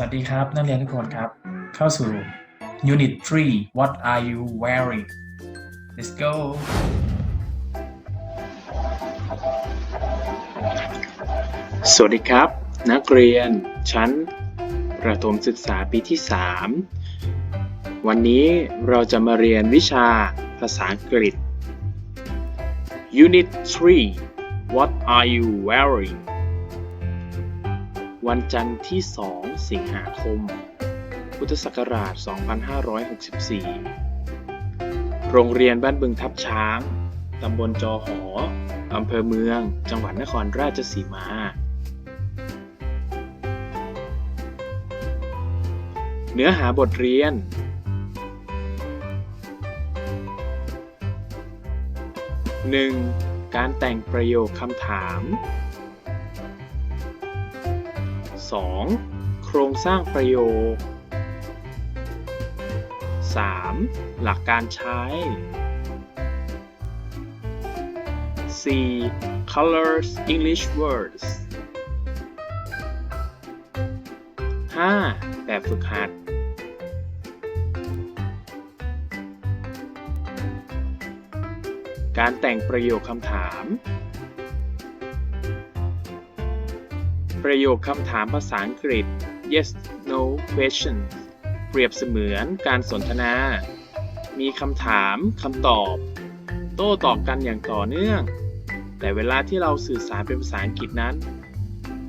วัสดีครับ นักเรียนทุกคนครับ เข้าสู่ Unit 3 What are you wearing Let's go สวัสดีครับ นักเรียนชั้นประถมศึกษาปีที่ 3 วันนี้เราจะมาเรียนวิชาภาษาอังกฤษ Unit 3 What are you wearing วันจันทร์ที่ 2 สิงหาคม พุทธศักราช 2564 โรงเรียนบ้านบึงทับช้าง ตำบลจอหอ อำเภอเมือง จังหวัดนครราชสีมา เนื้อหาบทเรียน 1. การแต่งประโยคคำถาม 2. โครงสร้างประโยค 3. หลักการใช้ 4. colors English words 5. แบบฝึกหัดการแต่งประโยคคำถาม ประโยคคำถามภาษาอังกฤษ yes no question เปรียบเสมือนการสนทนา มีคำถามคำตอบ โต้ตอบกันอย่างต่อเนื่อง แต่เวลาที่เราสื่อสารเป็นภาษาอังกฤษนั้น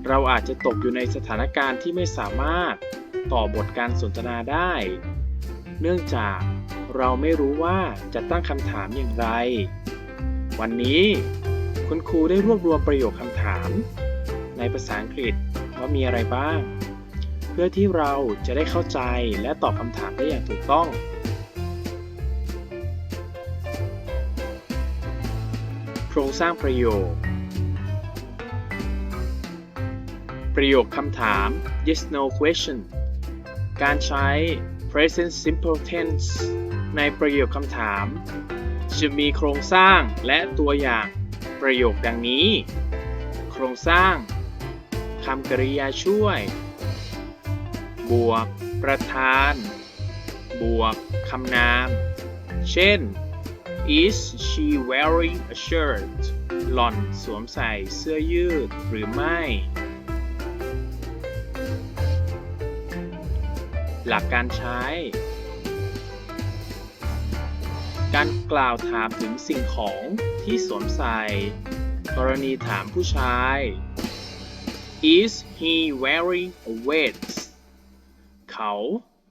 เราอาจจะตกอยู่ในสถานการณ์ที่ไม่สามารถต่อบทการสนทนาได้ เนื่องจากเราไม่รู้ว่าจะตั้งคำถามอย่างไร วันนี้คุณครูได้รวบรวมประโยคคำถาม ในภาษาอังกฤษว่ามีอะไรบ้าง เพื่อที่เราจะได้เข้าใจและตอบคำถามได้อย่างถูกต้อง โครงสร้างประโยค ประโยคคำถาม yes no question การใช้ present simple tense ในประโยคคำถาม จะมีโครงสร้างและตัวอย่างประโยคดังนี้ โครงสร้าง คำกริยาช่วย บวก ประธาน บวกคำนาม เช่น is she wearing a shirt หล่อนสวมใส่เสื้อยืดหรือไม่ หลักการใช้ การกล่าวถามถึงสิ่งของที่สวมใส่ กรณีถามผู้ชาย Is he wearing a vest เขา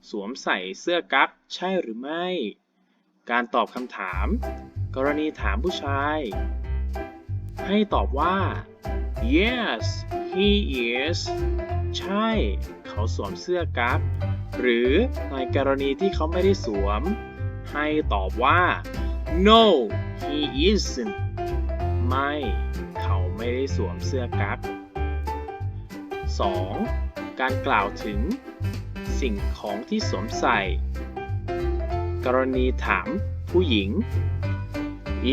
สวมใส่เสื้อกั๊กใช่หรือไม่ การตอบคำถาม กรณีถามผู้ชาย ให้ตอบว่า yes he is ใช่ เขาสวมเสื้อกั๊ก หรือในกรณีที่เขาไม่ได้สวม ให้ตอบว่า no he isn't ไม่ เขาไม่ได้สวมเสื้อกั๊ก 2. การกล่าวถึง สิ่งของที่สวมใส่ กรณีถามผู้หญิง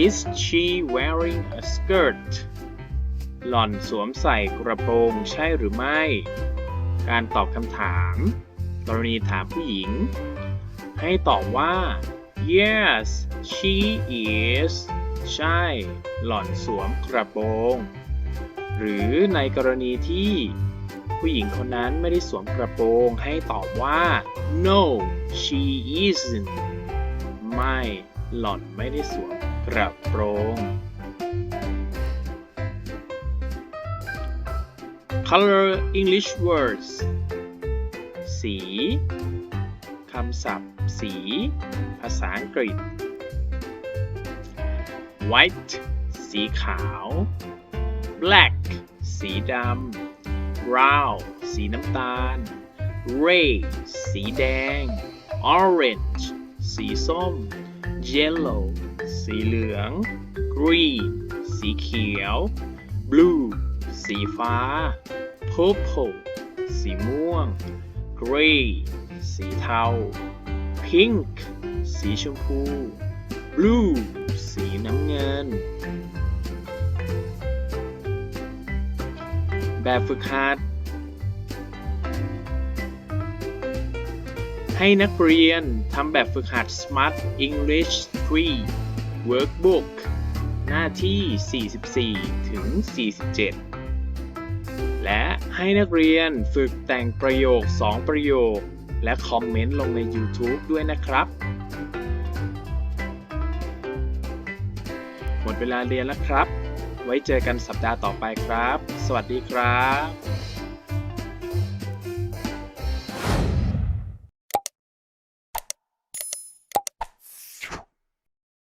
Is she wearing a skirt หล่อนสวมใส่กระโปรงใช่หรือไม่ การตอบคำถาม กรณีถามผู้หญิง ให้ตอบว่า Yes she is ใช่ หล่อนสวมกระโปรง หรือในกรณีที่ ผู้หญิงคนนั้นไม่ได้สวมกระโปรงให้ตอบว่า no she isn't ไม่ หล่อนไม่ได้สวมกระโปรง color English words สี คำศัพท์ สี ภาษาอังกฤษ white สีขาว black สีดำ brown สีน้ำตาล red สีแดง orange สีส้ม yellow สีเหลือง green สีเขียว blue สีฟ้า purple สีม่วง gray สีเทา pink สีชมพู blue สีน้ำเงิน แบบฝึกหัด ให้นักเรียนทำแบบฝึกหัด Smart English 3 Workbook หน้าที่ 44 ถึง 47 และให้นักเรียนฝึกแต่งประโยค 2 ประโยค และคอมเมนต์ลงใน YouTube ด้วยนะครับ หมดเวลาเรียนแล้วครับ ไว้เจอกันสัปดาห์ต่อไปครับ สวัสดีครับ